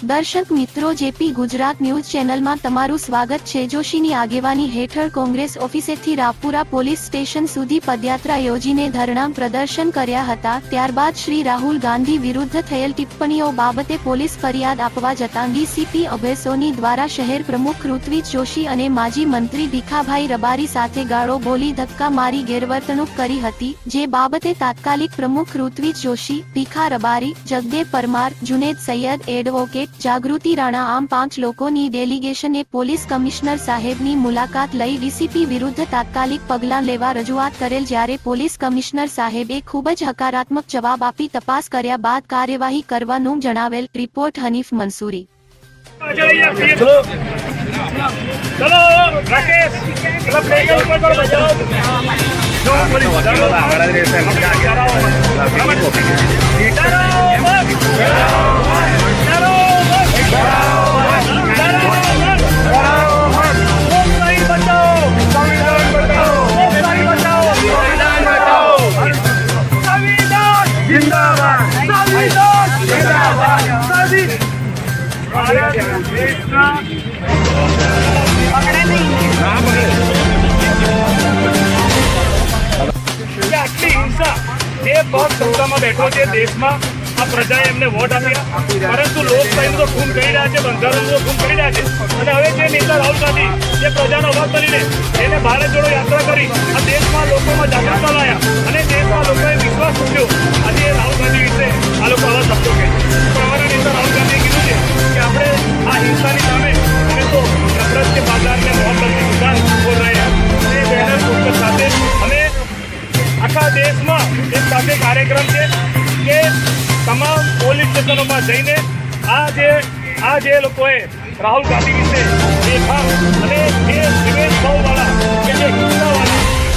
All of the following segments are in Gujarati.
દર્શક મિત્રો, જેપી ગુજરાત ન્યૂઝ ચેનલમાં તમારું સ્વાગત છે. જોશીની આગેવાની હેઠળ કોંગ્રેસ ઓફિસેથી રાપુરા પોલીસ સ્ટેશન સુધી પદયાત્રા યોજીને ધરણા પ્રદર્શન કર્યા હતા. ત્યારબાદ શ્રી રાહુલ ગાંધી વિરુદ્ધ થયેલ ટિપ્પણીઓ બાબતે પોલીસ ફરિયાદ આપવા જતાં ડીસીપી અભય સોની દ્વારા શહેર પ્રમુખ ઋત્વિજ જોશી અને માજી મંત્રી ભીખાભાઈ રબારી સાથે ગાળો બોલી ધક્કા મારી ગેરવર્તણૂક કરી હતી. જે બાબતે તાત્કાલિક પ્રમુખ ઋત્વિજ જોશી, ભીખા રબારી, જગદેવ પરમાર, જુનેદ સૈયદ એડવોકેટ જાગૃતિ રાણા આમ પાંચ લોકોની ડેલિગેશને પોલીસ કમિશનર સાહેબની મુલાકાત લઈ ડીસીપી વિરુદ્ધ તાત્કાલિક પગલાં લેવા રજૂઆત કરેલ જ્યારે પોલીસ કમિશનર સાહેબે ખૂબ જ હકારાત્મક જવાબ આપી તપાસ કર્યા બાદ કાર્યવાહી કરવાનું જણાવેલ રિપોર્ટ હનીફ મંસૂરી. चलो ભારત દેશના આટલી હિંસા જે બેઠો છે દેશમાં આ પ્રજાએ એમને વોટ આપ્યા પરંતુ લોકશાહીનો તો ખૂન કરી રહ્યા છે બંધારણનો ખૂન કરી રહ્યા છે અને હવે જે નેતા રાહુલ ગાંધી જે પ્રજાનો અવાજ કરીને એને ભારત પોલીસ જઈને આ જે આ જે લોકોએ રાહુલ ગાંધી વિશે દેખાવ અને જે જે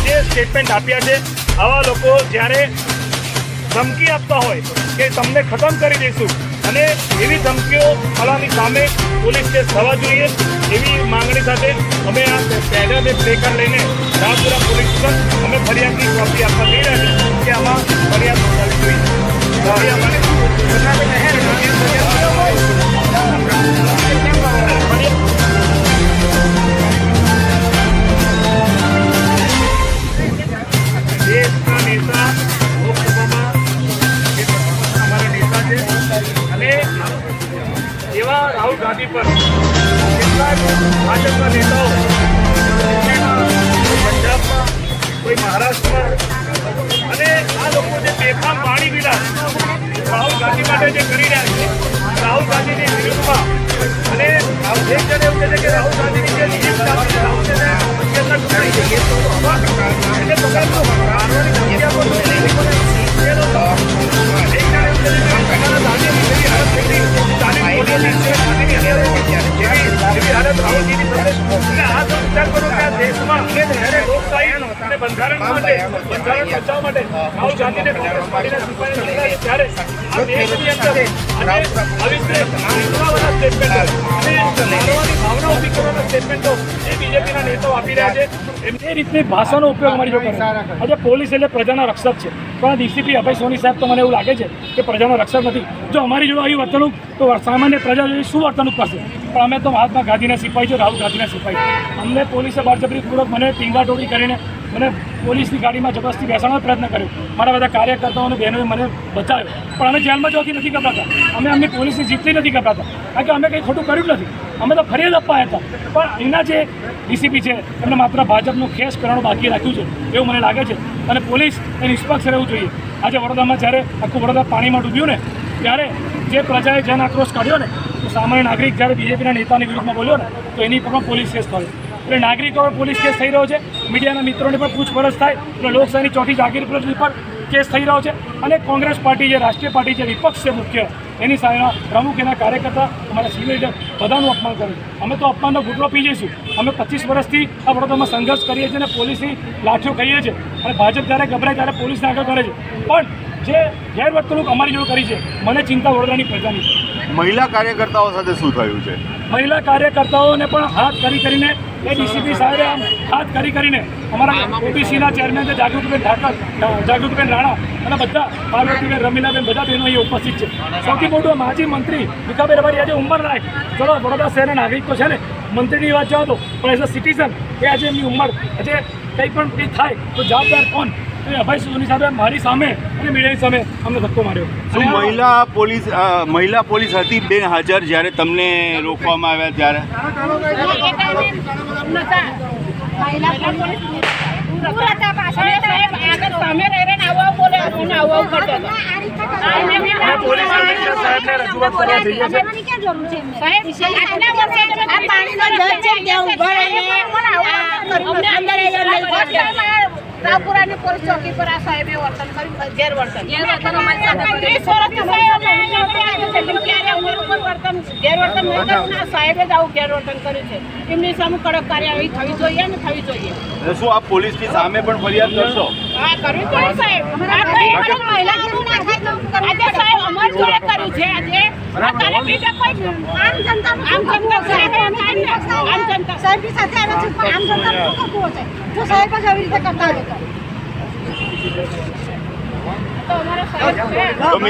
જે સ્ટેટમેન્ટ આપ્યા છે, આવા લોકો જ્યારે ધમકી આપતા હોય કે તમને ખતમ કરી દઈશું અને એવી ધમકીઓ ફલાની સામે પોલીસ કેસ થવા જોઈએ એવી માંગણી સાથે અમે આ પહેલા અને બ્રેકર લઈને રાજપુરા પોલીસ પર અમે ફરિયાદની કોપી આપવા જઈ રહ્યા છીએ કે આમાં ફરિયાદ નોંધાવી જોઈએ. અમારા નેતા છે. અને એવા રાહુલ ગાંધી પર કેટલાક ભાજપના નેતાઓ બંધારણ માટે બંધારણ બચાવવા માટે રાહુલ ગાંધીને કોંગ્રેસ પાર્ટીના સિપાહીને ત્યારે આ દેશની અંદર આજે આવી રીતે સ્ટેટમેન્ટો અને ભાવના ઊભી કરવાના સ્ટેટમેન્ટો એ બીજેપીના નેતાઓ આપી રહ્યા છે. એમ એ રીતની ભાષાનો ઉપયોગ અમારી જોડે આજે પોલીસ એટલે પ્રજાના રક્ષક છે. પણ ડીસીપી અભય સોની સાહેબ તો મને એવું લાગે છે કે પ્રજાનો રક્ષક નથી. જો અમારી જોડે આવી વર્તણૂક તો સામાન્ય પ્રજા શું વર્તણૂક કરશે? પણ અમે તો મહાત્મા ગાંધીના સિપાહી છો, રાહુલ ગાંધીના સિપાહી અમને પોલીસે બળજબરીપૂર્વક મને ટીંગાટોળી કરીને મને પોલીસની ગાડીમાં જબરસ્તી બેસાડવાનો પ્રયત્ન કર્યો. મારા બધા કાર્યકર્તાઓને, બહેનોએ મને બચાવ્યો. પણ અમે જેલમાં જવાથી નથી ગભરાતા. અમે અમને પોલીસની જીતથી નથી ગભરાતા. કારણ કે અમે કંઈ ખોટું કર્યું નથી. અમે તો ફરિયાદ આપવા હતા. પણ એના જે ડીસીપી છે, એમને માત્ર ભાજપનું ખેસ કરવાનું બાકી રાખ્યું છે, એવું મને લાગે છે. અને પોલીસ એ નિષ્પક્ષ રહેવું જોઈએ. આજે વડોદરામાં જ્યારે આખું વડોદરા પાણીમાં ડૂબ્યું ને ત્યારે જે પ્રજાએ જન આક્રોશ કાઢ્યો ને, તો સામાન્ય નાગરિક જ્યારે બીજેપીના નેતાની વિરુદ્ધમાં બોલ્યો ને, તો એની પર પોલીસ કેસ થયો. એટલે નાગરિકો પર પોલીસ કેસ થઈ રહ્યો છે, મીડિયાના મિત્રોની પણ પૂછપરછ થાય, એટલે લોકશાહીની ચોથી જાગીર પર કેસ થઈ રહ્યો છે, અને કોંગ્રેસ પાર્ટી જે રાષ્ટ્રીય પાર્ટી જે વિપક્ષ છે મુખ્ય, એની સામેના પ્રમુખ, એના કાર્યકર્તા, અમારા સિનિયર લીડર બધાનું અપમાન કર્યું. અમે તો અપમાનનો ઘૂંટડો પી જઈશું. અમે પચીસ વર્ષથી આ વડોદરામાં સંઘર્ષ કરીએ છીએ અને પોલીસની લાઠીઓ કહીએ છીએ. અને ભાજપ જ્યારે ગભરાય ત્યારે પોલીસને આગળ કરે છે. પણ જે ગેરવર્તણૂક અમારી જોડે કરી છે. મને ચિંતા વડોદરાની પ્રજાની છે. મહિલા કાર્યકર્તાઓ સાથે શું થયું છે? મહિલા કાર્યકર્તાઓને પણ હાથ કરી કરીને એ ડીસીપી સાહેબે આમ હાથ કરી કરીને અમારા ઓબીસીના ચેરમેન છે જાગૃતિબેન ઠાકર જાગૃતિબેન રાણા અને બધા પાર્વતીબેન રમીલાબેન બધા બહેનો અહીં ઉપસ્થિત છે. સૌથી મોટું માજી મંત્રી ભીખાબેન રબારી આજે ઉંમર લાયક ચલો વડોદરા શહેરના નાગરિક તો છે ને મંત્રીની વાત જવા દો પણ એઝ અ સિટીઝન એ આજે એમની ઉંમર આજે કંઈ પણ કંઈ થાય તો જવાબદાર કોણ? એ અભય સોની સાહેબે મારી સામે અને મીડિયાની સામે અમને ધક્કો માર્યો. શું મહિલા પોલીસ મહિલા પોલીસ હતી બેન હાજર જ્યારે તમને રોકવામાં આવ્યા ત્યારે? રજૂઆત કરવા જઈએ છીએ રાવપુરાની પોલીસ ચોકી પર આ સાહેબે વર્તન કર્યું ગેરવર્તન. ત્રીસ વર્ષથી સાહેબ અમે અહીંયા છે. પણ ક્યારે અમારું કોઈ વર્તન ગેરવર્તન નહીં કર્યું ને આ સાહેબે જ આવું ગેરવર્તન કર્યું છે. એમની સામે કડક કાર્યવાહી થવી જોઈએ ને થવી જોઈએ. શું આપ પોલીસની સામે પણ ફરિયાદ કરશો? હા કરવી પડે સાહેબ આ તો એક મહિલાઓનું આજે સાહેબ અમર જોડે કર્યું છે આજે. અત્યારે કાલે કોઈ આમ જનતા આમ જનતા સાહેબ આમ જનતા. સાહેબ સાથે આવે છે પણ આમ જનતા શું કરતું હશે જો સાહેબ જ આવી રીતે કરતા હોય તો. અમારો સાહેબ